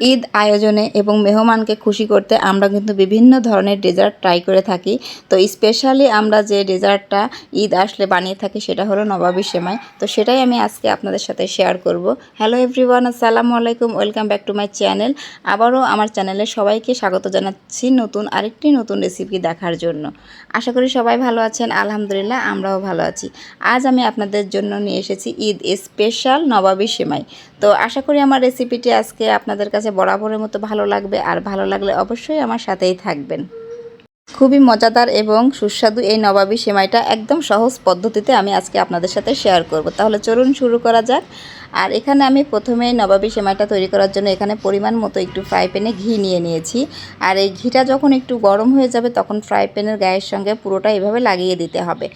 ঈদ আয়োজনে এবং মেহমানকে খুশি করতে আমরা কিন্তু বিভিন্ন ধরনের ডেজার্ট ট্রাই করে থাকি। তো স্পেশালি আমরা যে ডেজার্টটা ঈদ আসলে বানিয়ে থাকি সেটা হলো নবাবী সেমাই। তো সেটাই আমি আজকে আপনাদের সাথে শেয়ার করব। হ্যালো এভরিওয়ান আসসালামু আলাইকুম welcome back to my channel আবারও আমার চ্যানেলে সবাইকে স্বাগত জানাচ্ছি নতুন আরেকটি নতুন রেসিপি দেখার জন্য। আশা করি সবাই ভালো আছেন, আলহামদুলিল্লাহ আমরাও ভালো আছি। আজ আমি আপনাদের জন্য নিয়ে এসেছি ঈদ স্পেশাল নবাবী সেমাই। তো আশা করি আমার রেসিপিটি আজকে আপনাদের কাছে বরাবরের মতো ভালো লাগবে আর ভালো লাগলে অবশ্যই আমার সাথেই থাকবেন। খুবই মজাদার এবং সুস্বাদু এই নবাবী সেমাইটা একদম সহজ পদ্ধতিতে আমি আজকে আপনাদের সাথে শেয়ার করব। তাহলে চলুন শুরু করা যাক। আর এখানে আমি প্রথমে নবাবী সেমাইটা তৈরি করার জন্য এখানে পরিমাণ মতো একটু ফ্রাই প্যানে ঘি নিয়ে নিয়েছি। আর এই ঘিটা যখন একটু গরম হয়ে যাবে তখন ফ্রাই প্যানের গায়ের সঙ্গে পুরোটা এভাবে লাগিয়ে দিতে হবে।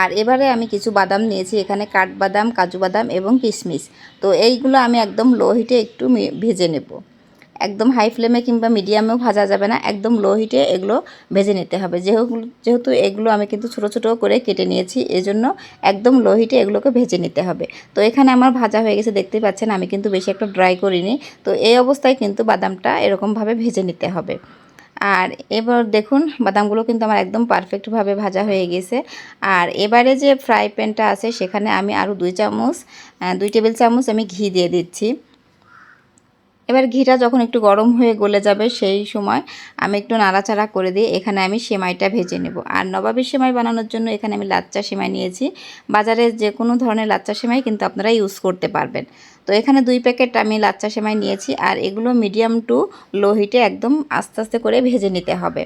আর এবারে আমি কিছু বাদাম নিয়েছি, এখানে কাঠবাদাম, কাজু বাদাম এবং কিশমিশ। তো এইগুলো আমি একদম লো হিটে একটু ভেজে নেব। একদম হাই ফ্লেমে কিংবা মিডিয়ামেও ভাজা যাবে না, একদম লো হিটে এগুলো ভেজে নিতে হবে। যেহেতু এগুলো আমি কিন্তু ছোটো ছোটো করে কেটে নিয়েছি, এজন্য একদম লো হিটে এগুলোকে ভেজে নিতে হবে। তো এখানে আমার ভাজা হয়ে গেছে দেখতেই পাচ্ছেন আমি কিন্তু বেশি একটা ড্রাই করিনি। তো এই অবস্থায় কিন্তু বাদামটা এরকমভাবে ভেজে নিতে হবে। আর এবার দেখুন, বাদামগুলো কিন্তু আমার একদম পারফেক্টভাবে ভাজা হয়ে গেছে। আর এবারে যে ফ্রাই প্যানটা আছে, সেখানে আমি আরও দুই চামচ দুই টেবিল চামচ আমি ঘি দিয়ে দিচ্ছি। এবার ঘিটা যখন একটু গরম হয়ে গলে যাবে সেই সময় আমি একটু নাড়াচাড়া করে দিয়ে এখানে আমি সেমাইটা ভেজে নেব। আর নবাবী সেমাই বানানোর জন্য এখানে আমি লাচ্চা সেমাই নিয়েছি। বাজারে যে কোনো ধরনের লাচ্চা সেমাই কিন্তু আপনারা ইউজ করতে পারবেন। তো এখানে দুই প্যাকেট আমি লাচ্চা সেমাই নিয়েছি আর এগুলো মিডিয়াম টু লো হিটে একদম আস্তে আস্তে করে ভেজে নিতে হবে।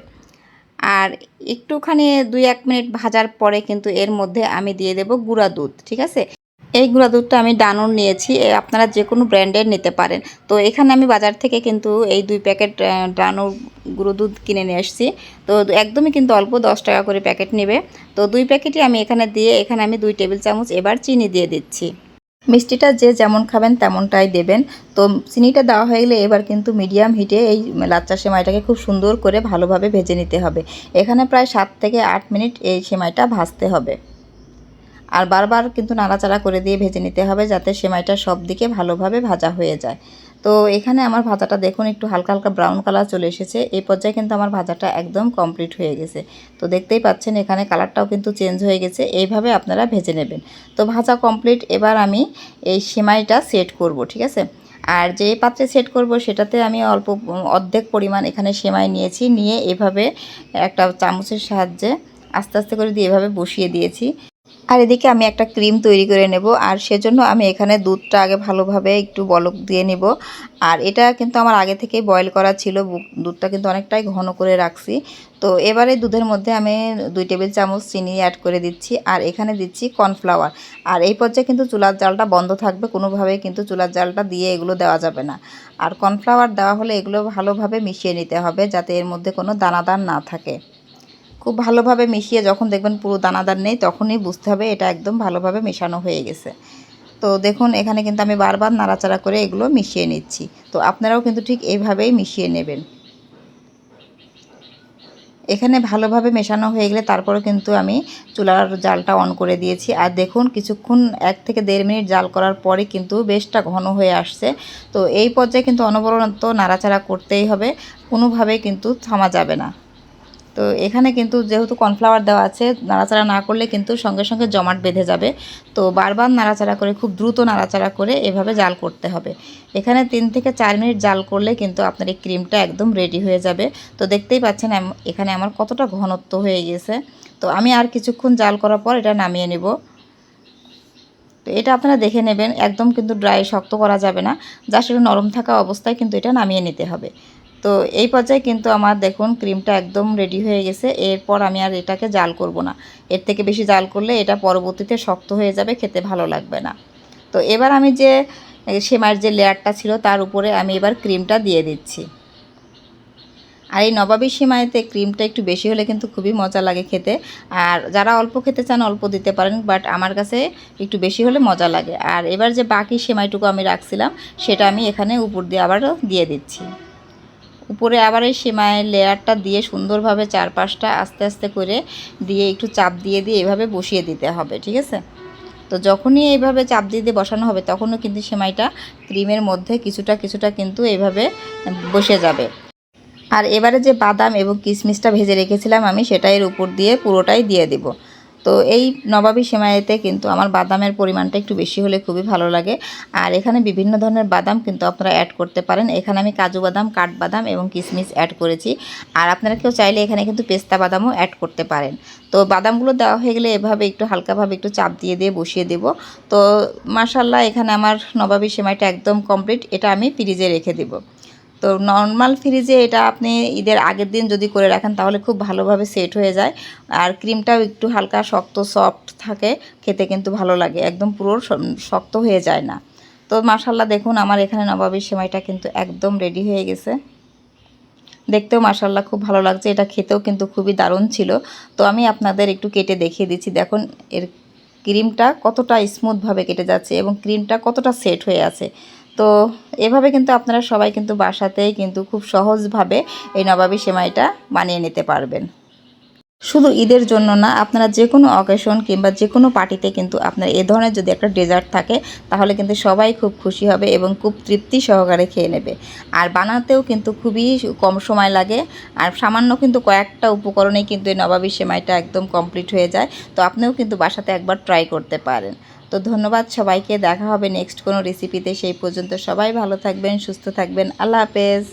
আর একটুখানি দুই এক মিনিট ভাজার পরে কিন্তু এর মধ্যে আমি দিয়ে দেব গুঁড়া দুধ, ঠিক আছে? এই গুঁড়া দুধটা আমি ডানোর নিয়েছি আপনারা যে কোনো ব্র্যান্ডের নিতে পারেন। তো এখানে আমি বাজার থেকে কিন্তু এই দুই প্যাকেট ডানোর গুঁড়ো দুধ কিনে নিয়ে এসেছি তো একদমই কিন্তু অল্প দশ টাকা করে প্যাকেট নেবে। তো দুই প্যাকেটই আমি এখানে দিয়ে, এখানে আমি দুই টেবিল চামচ এবার চিনি দিয়ে দিচ্ছি। মিষ্টিটা যে যেমন খাবেন তেমনটাই দেবেন। তো চিনিটা দেওয়া হয়ে গেলে এবার কিন্তু মিডিয়াম হিটে এই লাচ্চা সেমাইটাকে খুব সুন্দর করে ভালোভাবে ভেজে নিতে হবে। এখানে প্রায় সাত থেকে আট মিনিট এই সেমাইটা ভাজতে হবে। আর বারবার কিন্তু নাড়াচাড়া করে দিয়ে ভেজে নিতে হবে যাতে সেমাইটা সব দিকে ভালোভাবে ভাজা হয়ে যায়। তো এখানে আমার ভাজাটা দেখুন, একটু হালকা হালকা ব্রাউন কালার চলে এসেছে। এই পর্যায়ে কিন্তু আমার ভাজাটা একদম কমপ্লিট হয়ে গেছে। তো দেখতেই পাচ্ছেন এখানে কালারটাও কিন্তু চেঞ্জ হয়ে গেছে। এইভাবে আপনারা ভেজে নেবেন। তো ভাজা কমপ্লিট এবার আমি এই সেমাইটা সেট করব, ঠিক আছে? আর যে পাত্রে সেট করব সেটাতে আমি অল্প, অর্ধেক পরিমাণ এখানে সেমাই নিয়েছি। নিয়ে এভাবে একটা চামচের সাহায্যে আস্তে আস্তে করে দিয়ে এভাবে বসিয়ে দিয়েছি। আর এদিকে আমি একটা ক্রিম তৈরি করে নেব, আর সেজন্য আমি এখানে দুধটা আগে ভালোভাবে একটু বলক দিয়ে নেব। আর এটা কিন্তু আমার আগে থেকেই বয়েল করা ছিল দুধটা কিন্তু অনেকটাই ঘন করে রাখছি। তো এবারে দুধের মধ্যে আমি দুই টেবিল চামচ চিনি অ্যাড করে দিচ্ছি, আর এখানে দিচ্ছি কর্নফ্লাওয়ার আর এই পর্যায়ে কিন্তু চুলার জালটা বন্ধ থাকবে, কোনোভাবেই কিন্তু চুলার জালটা দিয়ে এগুলো দেওয়া যাবে না। আর কর্নফ্লাওয়ার দেওয়া হলে এগুলো ভালোভাবে মিশিয়ে নিতে হবে, যাতে এর মধ্যে কোনো দানাদার না থাকে। খুব ভালোভাবে মিশিয়ে যখন দেখবেন পুরো দানাদার নেই, তখনই বুঝতে হবে এটা একদম ভালোভাবে মেশানো হয়ে গেছে। তো দেখুন, এখানে কিন্তু আমি বারবার নাড়াচাড়া করে এগুলো মিশিয়ে নিচ্ছি। তো আপনারাও কিন্তু ঠিক এইভাবেই মিশিয়ে নেবেন। এখানে ভালোভাবে মেশানো হয়ে গেলে তারপরে কিন্তু আমি চুলার জালটা অন করে দিয়েছি। আর দেখুন, কিছুক্ষণ এক থেকে দেড় মিনিট জাল করার পরে কিন্তু বেশটা ঘন হয়ে আসছে। তো এই পর্যায়ে কিন্তু অনবরত নাড়াচাড়া করতেই হবে, কোনোভাবেই কিন্তু থামা যাবে না। তো এখানে কিন্তু যেহেতু কর্নফ্লাওয়ার দেওয়া আছে, নাড়াচাড়া না করলে কিন্তু সঙ্গে সঙ্গে জমাট বেঁধে যাবে। তো বারবার নাড়াচাড়া করে, খুব দ্রুত নাড়াচাড়া করে এভাবে জাল করতে হবে। এখানে তিন থেকে চার মিনিট জাল করলে কিন্তু আপনার এই ক্রিমটা একদম রেডি হয়ে যাবে। তো দেখতেই পাচ্ছেন এখানে আমার কতটা ঘনত্ব হয়ে গেছে তো আমি আর কিছুক্ষণ জাল করার পর এটা নামিয়ে নেব। তো এটা আপনারা দেখে নেবেন, একদম কিন্তু ড্রাই, শক্ত করা যাবে না। জাস্ট একটু নরম থাকা অবস্থায় কিন্তু এটা নামিয়ে নিতে হবে। তো এই পর্যায়ে কিন্তু আমার দেখুন ক্রিমটা একদম রেডি হয়ে গেছে। এরপর আমি আর এটাকে জাল করব না। এর থেকে বেশি জাল করলে এটা পরবর্তীতে শক্ত হয়ে যাবে খেতে ভালো লাগবে না। তো এবার আমি যে এ, সেমাইয়ের যে লেয়ারটা ছিল তার উপরে আমি এবার ক্রিমটা দিয়ে দিচ্ছি। আর এই নবাবী সেমাইতে ক্রিমটা একটু বেশি হলে কিন্তু খুবই মজা লাগে খেতে। আর যারা অল্প খেতে চান অল্প দিতে পারেন বাট আমার কাছে একটু বেশি হলে মজা লাগে। আর এবার যে বাকি সেমাইটুকু আমি রাখছিলাম সেটা আমি এখানে উপর দিয়ে আবারও দিয়ে দিচ্ছি। উপরে আবার এই সেমাইয়ের লেয়ারটা দিয়ে সুন্দরভাবে চারপাশটা আস্তে আস্তে করে দিয়ে একটু চাপ দিয়ে দিয়ে এভাবে বসিয়ে দিতে হবে, ঠিক আছে? তো যখনই এইভাবে চাপ দিয়ে দিয়ে বসানো হবে, তখনও কিন্তু সেমাইটা ক্রিমের মধ্যে কিছুটা কিছুটা কিন্তু এইভাবে বসে যাবে। আর এবারে যে বাদাম এবং কিশমিশটা ভেজে রেখেছিলাম আমি, সেটা এর উপর দিয়ে পুরোটাই দিয়ে দিব। তো এই নবাবী সেমাইতে কিন্তু আমার বাদামের পরিমাণটা একটু বেশি হলে খুবই ভালো লাগে। আর এখানে বিভিন্ন ধরনের বাদাম কিন্তু আপনারা অ্যাড করতে পারেন। এখানে আমি কাজু বাদাম কাঠবাদাম এবং কিশমিশ অ্যাড করেছি। আর আপনারা কেউ চাইলে এখানে কিন্তু পেস্তা বাদামও অ্যাড করতে পারেন। তো বাদামগুলো দেওয়া হয়ে গেলে এভাবে একটু হালকাভাবে একটু চাপ দিয়ে দিয়ে বসিয়ে দেব। তো মাশাল্লাহ এখানে আমার নবাবী সেমাইটা একদম কমপ্লিট এটা আমি ফ্রিজে রেখে দেবো। তো নর্মাল ফ্রিজে এটা আপনি ঈদের আগের দিন যদি করে রাখেন, তাহলে খুব ভালোভাবে সেট হয়ে যায়। আর ক্রিমটাও একটু হালকা, শক্ত সফট থাকে, খেতে কিন্তু ভালো লাগে। একদম পুরো শক্ত হয়ে যায় না। তো মাশাল্লাহ দেখুন, আমার এখানে নবাবের সেমাইটা কিন্তু একদম রেডি হয়ে গেছে। দেখতেও মাশাল্লাহ খুব ভালো লাগছে। এটা খেতেও কিন্তু খুবই দারুণ ছিল। তো আমি আপনাদের একটু কেটে দেখিয়ে দিচ্ছি। দেখুন, এর ক্রিমটা কতটা স্মুথভাবে কেটে যাচ্ছে এবং ক্রিমটা কতটা সেট হয়ে আছে। তো এভাবে কিন্তু আপনারা সবাই কিন্তু বাসাতেই কিন্তু খুব সহজভাবে এই নবাবী সেমাইটা বানিয়ে নিতে পারবেন। শুধু ঈদের জন্য না, আপনারা যে কোনো অকেশন কিংবা যে কোনো পার্টিতে কিন্তু আপনার এ ধরনের যদি একটা ডেজার্ট থাকে, তাহলে কিন্তু সবাই খুব খুশি হবে এবং খুব তৃপ্তি সহকারে খেয়ে নেবে। আর বানাতেও কিন্তু খুবই কম সময় লাগে, আর সামান্য কিন্তু কয়েকটা উপকরণেই কিন্তু এই নবাবী সেমাইটা একদম কমপ্লিট হয়ে যায়, তো আপনিও কিন্তু বাসাতে একবার ট্রাই করতে পারেন। তো ধন্যবাদ সবাইকে, দেখা হবে নেক্সট কোনো রেসিপিতে সেই পর্যন্ত সবাই ভালো থাকবেন, সুস্থ থাকবেন, আল্লাহ হাফেজ।